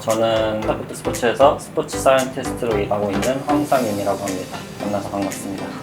저는 카피트 스포츠에서 스포츠 사이언티스트로 일하고 있는 황상윤이라고 합니다. 만나서 반갑습니다.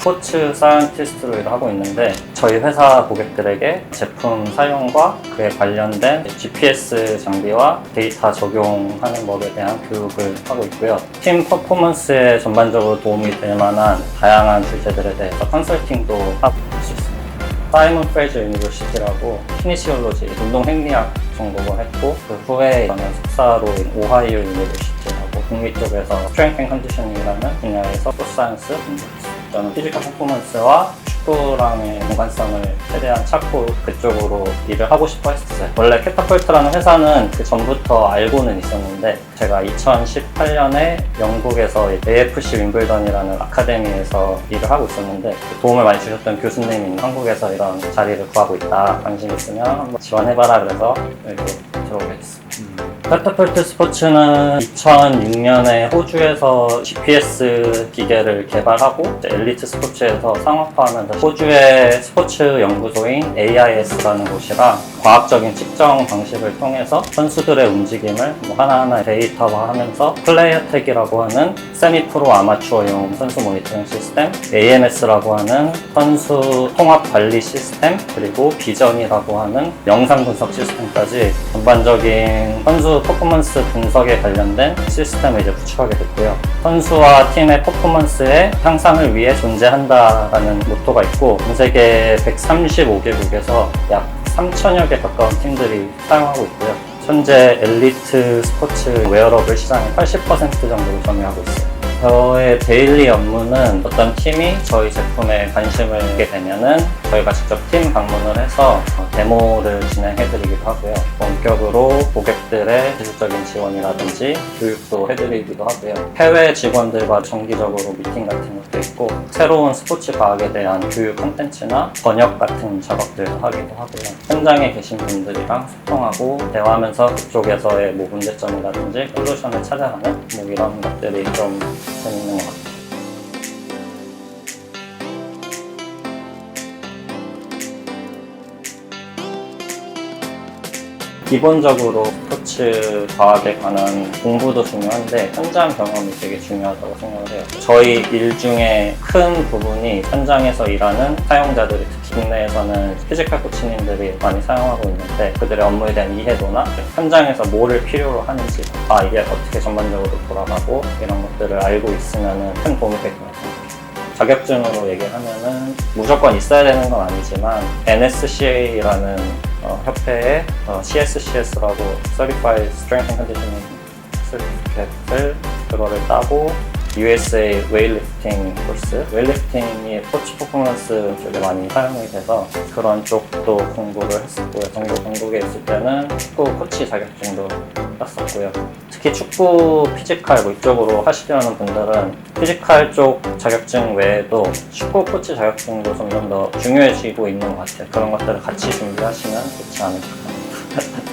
스포츠 사이언티스트로 일을 하고 있는데 저희 회사 고객들에게 제품 사용과 그에 관련된 GPS 장비와 데이터 적용하는 법에 대한 교육을 하고 있고요. 팀 퍼포먼스에 전반적으로 도움이 될 만한 다양한 주제들에 대해서 컨설팅도 하고 수 있습니다. 사이먼 프레저 유니버시티라고 키니시올로지 운동 행리학 전공을 했고 그 후에 저는 석사로 오하이오 유니버시티라고 북미 쪽에서 스트렝스 앤 컨디셔닝이라는 분야에서 스포츠 사이언스 공부했어요. 저는 피지컬 퍼포먼스와 축구랑의 연관성을 최대한 찾고 그쪽으로 일을 하고 싶어 했었어요. 원래 캐타폴트라는 회사는 그 전부터 알고는 있었는데 제가 2018년에 영국에서 AFC 윈블던이라는 아카데미에서 일을 하고 있었는데 그 도움을 많이 주셨던 교수님이 한국에서 이런 자리를 구하고 있다. 관심 있으면 한번 지원해봐라 그래서 여기로 들어오게 됐습니다. 카타폴트 스포츠는 2006년에 호주에서 GPS 기계를 개발하고 엘리트 스포츠에서 상업화하면서 호주의 스포츠 연구소인 AIS라는 곳이랑 과학적인 측정 방식을 통해서 선수들의 움직임을 뭐 하나하나 데이터화하면서 플레이어텍이라고 하는 세미 프로 아마추어용 선수 모니터링 시스템, AMS라고 하는 선수 통합 관리 시스템, 그리고 비전이라고 하는 영상 분석 시스템까지 전반적인 선수 퍼포먼스 분석에 관련된 시스템을 이제 구축하게 됐고요. 선수와 팀의 퍼포먼스의 향상을 위해 존재한다라는 모토가 있고 전 세계 135개국에서 약 3천여 개 가까운 팀들이 사용하고 있고요. 현재 엘리트 스포츠 웨어러블 시장의 80% 정도를 점유하고 있어요. 저의 데일리 업무는 어떤 팀이 저희 제품에 관심을 갖게 되면은 저희가 직접 팀 방문을 해서 어, 데모를 진행해드리기도 하고요. 원격으로 고객들의 기술적인 지원이라든지 교육도 해드리기도 하고요. 해외 직원들과 정기적으로 미팅 같은 것도 있고 새로운 스포츠 과학에 대한 교육 콘텐츠나 번역 같은 작업들도 하기도 하고요. 현장에 계신 분들이랑 소통하고 대화하면서 그쪽에서의 뭐 문제점이라든지 솔루션을 찾아가는 뭐 이런 것들이 좀 재밌는 기본적으로 스포츠 과학에 관한 공부도 중요한데 현장 경험이 되게 중요하다고 생각을 해요. 저희 일 중에 큰 부분이 현장에서 일하는 사용자들이 특히 국내에서는 피지컬 코치님들이 많이 사용하고 있는데 그들의 업무에 대한 이해도나 현장에서 뭐를 필요로 하는지 아 이게 어떻게 전반적으로 돌아가고 이런 것들을 알고 있으면 큰 도움이 될 것 같아요. 자격증으로 얘기하면은 무조건 있어야 되는 건 아니지만 NSCA라는 어, 협회의 어, CSCS라고 Certified Strength and Conditioning Certificate을 그거를 따고 USA 웨이리프팅 코스 웨이리프팅이 스포츠 퍼포먼스 쪽에 많이 사용이 돼서 그런 쪽도 공부를 했었고요. 정도 전국에 있을 때는 축구 코치 자격증도 땄었고요. 특히 축구 피지컬 뭐 이쪽으로 하시려는 분들은 피지컬 쪽 자격증 외에도 축구 코치 자격증도 점점 더 중요해지고 있는 것 같아요. 그런 것들을 같이 준비하시면 좋지 않을까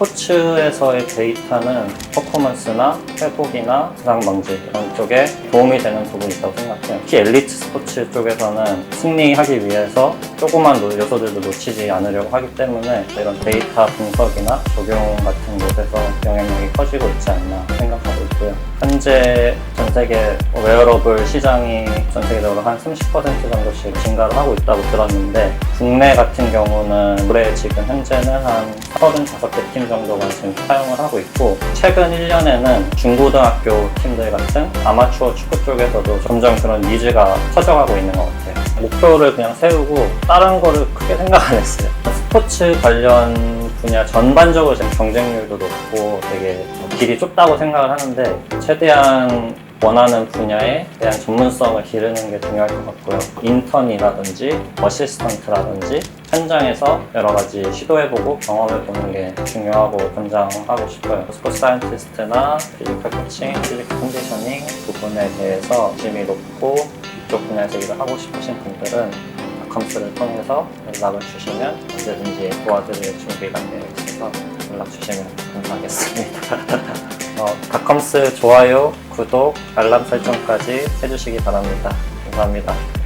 스포츠에서의 데이터는 퍼포먼스나 회복이나 부상방지 이런 쪽에 도움이 되는 부분이 있다고 생각해요. 특히 엘리트 스포츠 쪽에서는 승리하기 위해서 조그만 노- 요소들도 놓치지 않으려고 하기 때문에 이런 데이터 분석이나 적용 같은 곳에서 영향력이 커지고 있지 않나 생각하고 있고요. 현재 전 세계 웨어러블 시장이 전 세계적으로 한 30% 정도씩 증가를 하고 있다고 들었는데 국내 같은 경우는 올해 지금 현재는 한 35개 팀 정도가 지금 사용을 하고 있고 최근 1년에는 중고등학교 팀들 같은 아마추어 축구 쪽에서도 점점 그런 니즈가 커져가고 있는 것 같아요. 목표를 그냥 세우고 다른 거를 크게 생각 안 했어요. 스포츠 관련 분야 전반적으로 지금 경쟁률도 높고 되게 길이 좁다고 생각을 하는데 최대한 원하는 분야에 대한 전문성을 기르는 게 중요할 것 같고요. 인턴이라든지 어시스턴트라든지 현장에서 여러 가지 시도해보고 경험해보는 게 중요하고 권장하고 싶어요. 스포츠 사이언티스트나 피지컬 코칭, 피지컬 컨디셔닝 부분에 대해서 관심이 높고 이쪽 분야에서 일을 하고 싶으신 분들은 컴스를 통해서 연락을 주시면 언제든지 도와드릴 준비가 되어 있어서 연락 주시면 감사하겠습니다. 어, 닷컴스 좋아요, 구독, 알람 설정까지 해주시기 바랍니다. 감사합니다.